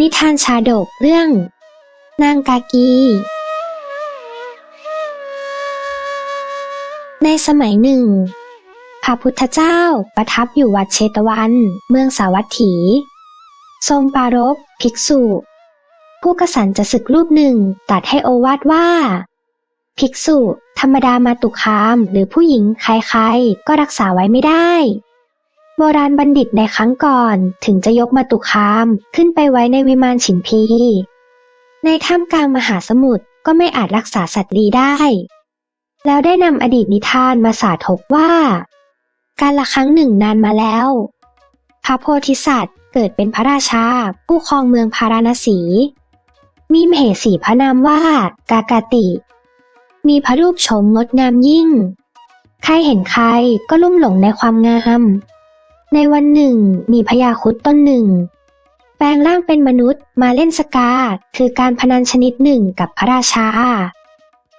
นิทานชาดกเรื่อง นางกากี ในสมัยหนึ่ง พระพุทธเจ้าประทับอยู่วัดเชตวัน เมืองสาวัตถี ทรงปรารภภิกษุ ผู้กษันจะศึกรูปหนึ่งตัดให้โอวาทว่า ภิกษุ ธรรมดามาตุคามหรือผู้หญิงใครๆ ก็รักษาไว้ไม่ได้ โบราณบัณฑิตในครั้งก่อนถึงจะยกมาตุคามขึ้นไปไว้ในวิมานฉิมพี ในท่ามกลางมหาสมุทรก็ไม่อาจรักษาสัตว์ดีได้ แล้วได้นำอดีตนิทานมาสาธกว่า การละครั้งหนึ่งนานมาแล้ว พระโพธิสัตว์เกิดเป็นพระราชา ผู้ครองเมืองพาราณสี มีมเหสีพระนามว่ากากาติ มีพระรูปโฉมงดงามยิ่ง ใครเห็นใครก็ลุ่มหลงในความงาม ในวันหนึ่ง มีพญาครุดต้นหนึ่ง แปลงร่างเป็นมนุษย์มาเล่นสกา คือการพนันชนิดหนึ่งกับพระราชา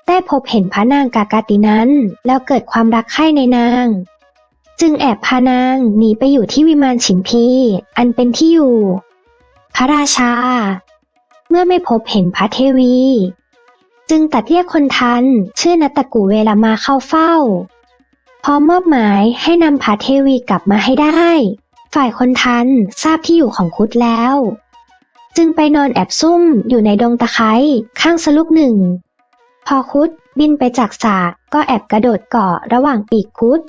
ได้พบเห็นพระนางกากาตินั้น แล้วเกิดความรักใคร่ในนาง จึงแอบพานางหนีไปอยู่ที่วิมานฉิมพี อันเป็นที่อยู่ พระราชา เมื่อไม่พบเห็นพระเทวี จึงตัดเรียกคนทัน ชื่อนัตตกูเวลามาเข้าเฝ้า พร้อมมอบหมายให้นำพระเทวีกลับมาให้ได้ ฝ่ายคนทันทราบที่อยู่ของคุดแล้ว จึงไปนอนแอบซุ่มอยู่ในดงตะไคร้ข้างสลุกหนึ่ง พอคุดบินไปจากสากก็แอบกระโดดเกาะระหว่างปีกคุด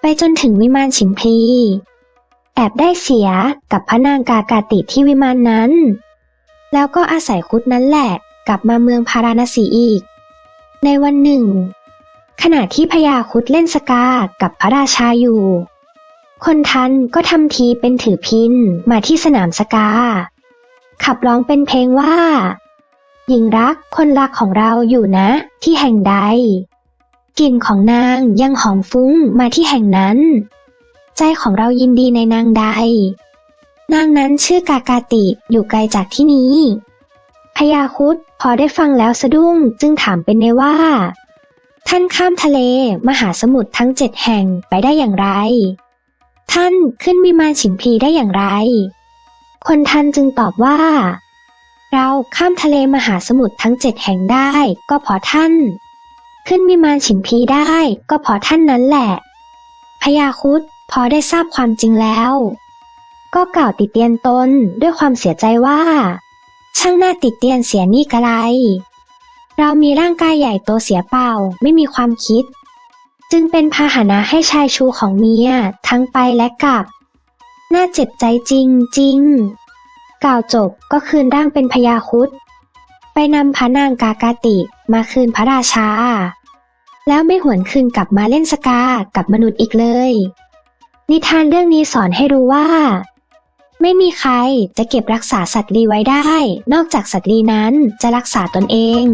ไปจนถึงวิมานฉิมพลีแอบได้เสียกับพระนางกากาติที่วิมานนั้น แล้วก็อาศัยคุดนั้นแหละกลับมาเมืองพาราณสีอีก ในวันหนึ่ง ขณะที่พญาคุดเล่นสกากับพระราชาอยู่ คนทันก็ทำทีเป็นถือพินมาที่สนามสกา ขับร้องเป็นเพลงว่า หญิงรักคนรักของเราอยู่นะ ที่แห่งใดกลิ่นของนางยังหอมฟุ้งมาที่แห่งนั้น ใจของเรายินดีในนางใด นางนั้นชื่อกากาติอยู่ไกลจากที่นี้พญาคุดพอได้ฟังแล้วสะดุ้งจึงถามเป็นในว่า ท่านข้ามทะเลมหาสมุทรทั้งเจ็ดแห่งไปได้อย่างไร ท่านขึ้นวิมานฉิมพีได้อย่างไร คนทันจึงตอบว่า เราข้ามทะเลมหาสมุทรทั้งเจ็ดแห่งได้ก็เพราะท่าน ขึ้นวิมานฉิมพีได้ก็เพราะท่านนั้นแหละพญาคุดพอได้ทราบความจริงแล้ว ก็กล่าวติเตียนตนด้วยความเสียใจว่า ช่างน่าติดเตียนเสียนี่กระไร เรามีร่างกายใหญ่โตเสียเปล่า ไม่มีความคิด จึงเป็นพาหนะให้ชายชูของเมียทั้งไปและกลับ น่าเจ็บใจจริงจริงกล่าวจบก็คืนร่างเป็นพญาคุดไปนำพระนางกากาติมาคืนพระราชา แล้วไม่หวนคืนกลับมาเล่นสกากับมนุษย์อีกเลย นิทานเรื่องนี้สอนให้รู้ว่า ไม่มีใครจะเก็บรักษาสัตว์ลีไว้ได้ นอกจากสัตว์ลีนั้นจะรักษาตนเอง